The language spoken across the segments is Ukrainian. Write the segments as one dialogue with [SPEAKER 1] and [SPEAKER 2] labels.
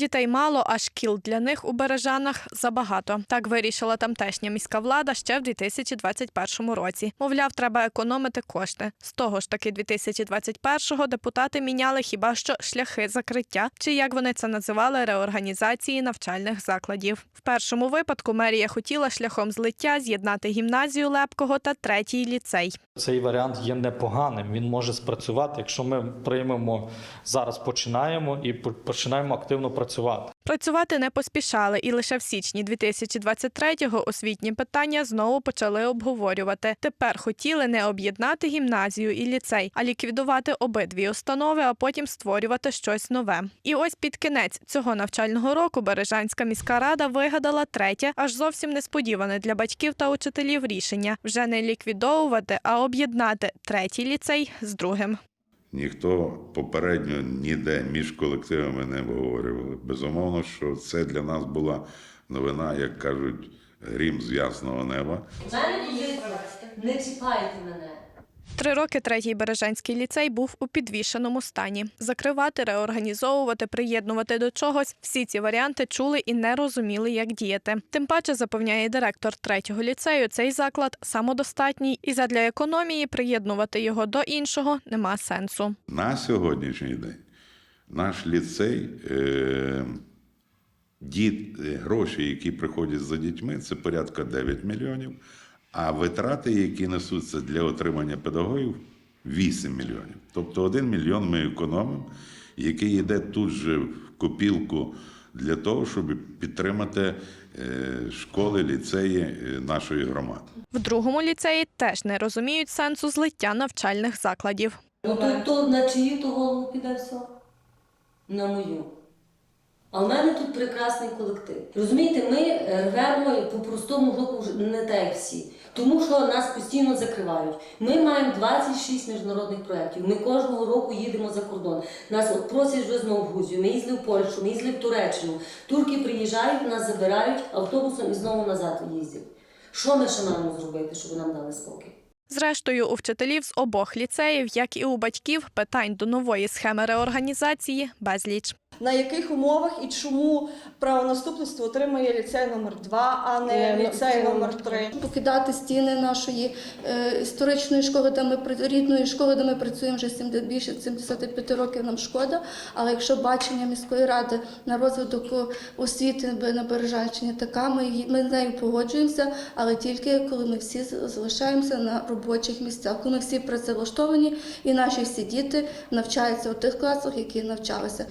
[SPEAKER 1] Дітей мало, а шкіл для них у Бережанах забагато. Так вирішила тамтешня міська влада ще в 2021 році. Мовляв, треба економити кошти. З того ж таки 2021-го депутати міняли хіба що шляхи закриття, чи як вони це називали, реорганізації навчальних закладів. В першому випадку мерія хотіла шляхом злиття з'єднати гімназію Лепкого та третій ліцей.
[SPEAKER 2] Цей варіант є непоганим. Він може спрацювати, якщо ми приймемо зараз, починаємо і починаємо активно працювати.
[SPEAKER 1] Працювати не поспішали, і лише в січні 2023-го освітні питання знову почали обговорювати. Тепер хотіли не об'єднати гімназію і ліцей, а ліквідувати обидві установи, а потім створювати щось нове. І ось під кінець цього навчального року Бережанська міська рада вигадала третє, аж зовсім несподіване для батьків та учителів рішення вже не ліквідовувати, а об'єднати третій ліцей з другим.
[SPEAKER 3] Ніхто попередньо ніде між колективами не обговорювали. Безумовно, що це для нас була новина, як кажуть, грім з ясного неба.
[SPEAKER 4] У мене є не чіпайте мене.
[SPEAKER 1] Три роки третій Бережанський ліцей був у підвішеному стані. Закривати, реорганізовувати, приєднувати до чогось. Всі ці варіанти чули і не розуміли, як діяти. Тим паче запевняє директор третього ліцею. Цей заклад самодостатній, і задля економії приєднувати його до іншого нема сенсу.
[SPEAKER 3] На сьогоднішній день наш ліцей, е, діт, е, гроші, які приходять за дітьми, це порядка 9 мільйонів, а витрати, які несуться для отримання педагогів, 8 мільйонів. Тобто 1 мільйон ми економимо, який йде тут же в копілку для того, щоб підтримати е, школи, ліцеї е, нашої громади.
[SPEAKER 1] В другому ліцеї теж не розуміють сенсу злиття навчальних закладів.
[SPEAKER 4] Ну то, то на чию то голову піде все? На мою. А в мене тут прекрасний колектив. Розумієте, ми е, рвемо по простому року не як всі. Тому що нас постійно закривають. Ми маємо 26 міжнародних проєктів. Ми кожного року їдемо за кордон. Нас от просять вже знову в Грузію. Ми їздили в Польщу, ми їздили в Туреччину. Турки приїжджають, нас забирають автобусом і знову назад їздять. Що ми ще маємо зробити, щоб нам дали спокій?
[SPEAKER 1] Зрештою, у вчителів з обох ліцеїв, як і у батьків, питань до нової схеми реорганізації безліч.
[SPEAKER 5] На яких умовах і чому правонаступництво отримує ліцей номер 2 а не ліцей номер 3
[SPEAKER 6] покидати стіни нашої е, історичної школи, де ми рідної школи, де ми працюємо вже 70, більше 75 років. Нам шкода. Але якщо бачення міської ради на розвиток освіти на Бережанщині така, ми ми з нею погоджуємося, але тільки коли ми всі залишаємося на робочих місцях, коли ми всі працевлаштовані, і наші всі діти навчаються у тих класах, які навчалися.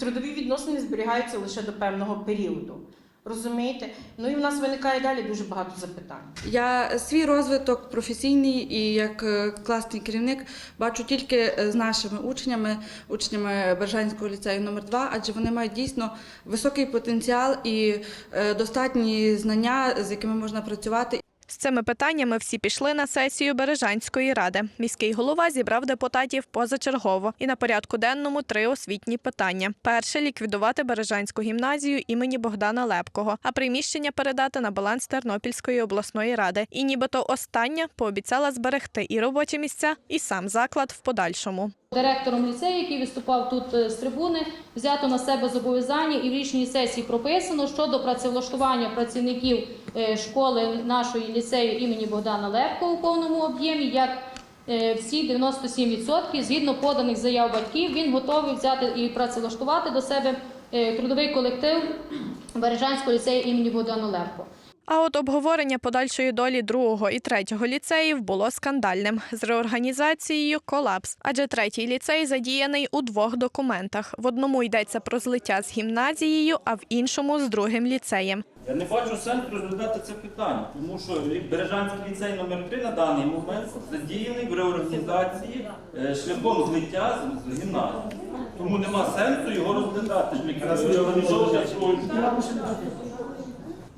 [SPEAKER 7] Трудові відносини зберігаються лише до певного періоду. Розумієте? Ну і в нас виникає далі дуже багато запитань.
[SPEAKER 8] Я свій розвиток професійний і як е, класний керівник бачу тільки е, з нашими учнями, учнями Бержанського ліцею номер 2 адже вони мають дійсно високий потенціал і е, достатні знання, з якими можна працювати.
[SPEAKER 1] З цими питаннями всі пішли на сесію Бережанської ради. Міський голова зібрав депутатів позачергово. І на порядку денному три освітні питання: перше ліквідувати Бережанську гімназію імені Богдана Лепкого, а приміщення передати на баланс Тернопільської обласної ради. І нібито остання пообіцяла зберегти і робочі місця, і сам заклад в подальшому.
[SPEAKER 9] Директором ліцею, який виступав тут е, з трибуни, взято на себе зобов'язання і в річній сесії прописано щодо працевлаштування працівників е, школи нашої ліцею імені Богдана Лепко у повному об'ємі, як е, всі 97% згідно поданих заяв батьків, він готовий взяти і працевлаштувати до себе трудовий колектив Бережанського ліцею імені Богдана Лепко.
[SPEAKER 1] А от обговорення подальшої долі другого і третього ліцеїв було скандальним з реорганізацією колапс. Адже третій ліцей задіяний у двох документах: в одному йдеться про злиття з гімназією, а в іншому з другим ліцеєм.
[SPEAKER 10] Я не бачу сенсу розглядати це питання, тому що Бережанський ліцей номер 3 на даний момент задіяний в реорганізації е, шляхом злиття з, гімназією. Тому нема сенсу його розглядати, реорганізовувати.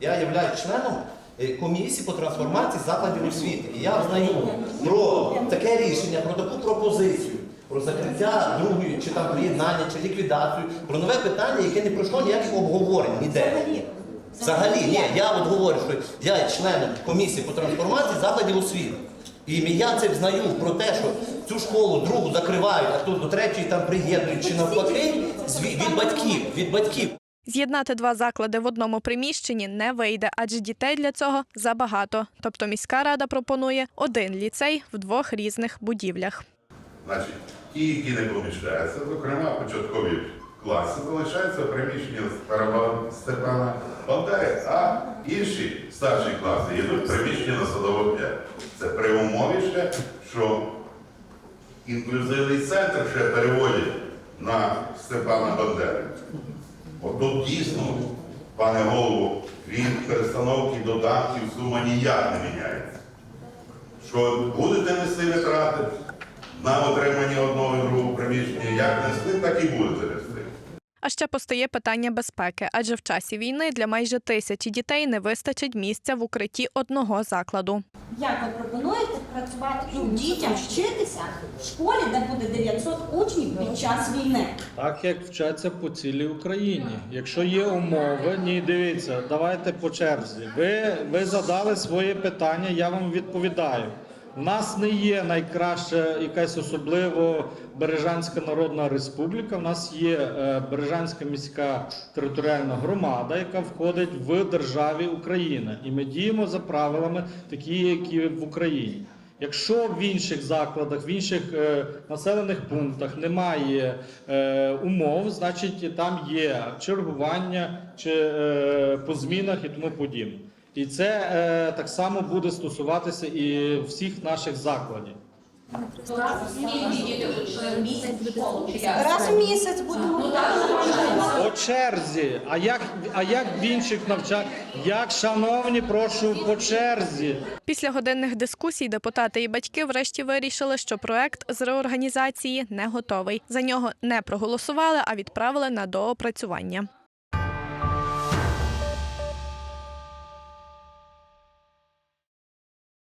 [SPEAKER 11] Я являюсь членом е, комісії по трансформації закладів освіти. І я знаю про таке рішення, про таку пропозицію, про закриття другої, чи там приєднання, чи ліквідацію, про нове питання, яке не пройшло ніяких обговорень ніде. Взагалі, ні, я от говорю, що я є членом комісії по трансформації закладів освіти. І я це знаю про те, що цю школу другу закривають, а тут до третьої там приєднують чи навпаки, від батьків, від батьків.
[SPEAKER 1] З'єднати два заклади в одному приміщенні не вийде, адже дітей для цього забагато. Тобто міська рада пропонує один ліцей в двох різних будівлях.
[SPEAKER 3] Значить, ті, які не поміщаються, зокрема початкові класи, залишаються в приміщенні Степана Бандери, а інші старші класи йдуть приміщення на садово 5. Це при умові ще, що інклюзивний центр ще переводять на Степана Бандери. Тут дійсно, пане голову, від перестановки додатків сума ніяк не міняється. Що будете нести витрати на отримання одного і другого приміщення, як несли, так і будете нести.
[SPEAKER 1] А ще постає питання безпеки, адже в часі війни для майже тисячі дітей не вистачить місця в укритті одного закладу.
[SPEAKER 12] Як ви пропонуєте працювати ну, дітям вчитися в школі, де буде 900 учнів під час війни?
[SPEAKER 2] Так як вчаться по цілій Україні. Якщо є умови, ні, дивіться, давайте по черзі. Ви, ви задали своє питання, я вам відповідаю. У нас не є найкраща якась особливо Бережанська Народна Республіка. У нас є е, Бережанська міська територіальна громада, яка входить в державі Україна. І ми діємо за правилами, такі, які в Україні. Якщо в інших закладах, в інших е, населених пунктах немає е, умов, значить там є чергування чи е, по змінах і тому подібне. І це е, так само буде стосуватися і всіх наших закладів.
[SPEAKER 12] Раз в місяць будемо
[SPEAKER 2] По черзі. А як, а як в інших навчаннях? Як, шановні, прошу, по черзі.
[SPEAKER 1] Після годинних дискусій депутати і батьки врешті вирішили, що проект з реорганізації не готовий. За нього не проголосували, а відправили на доопрацювання.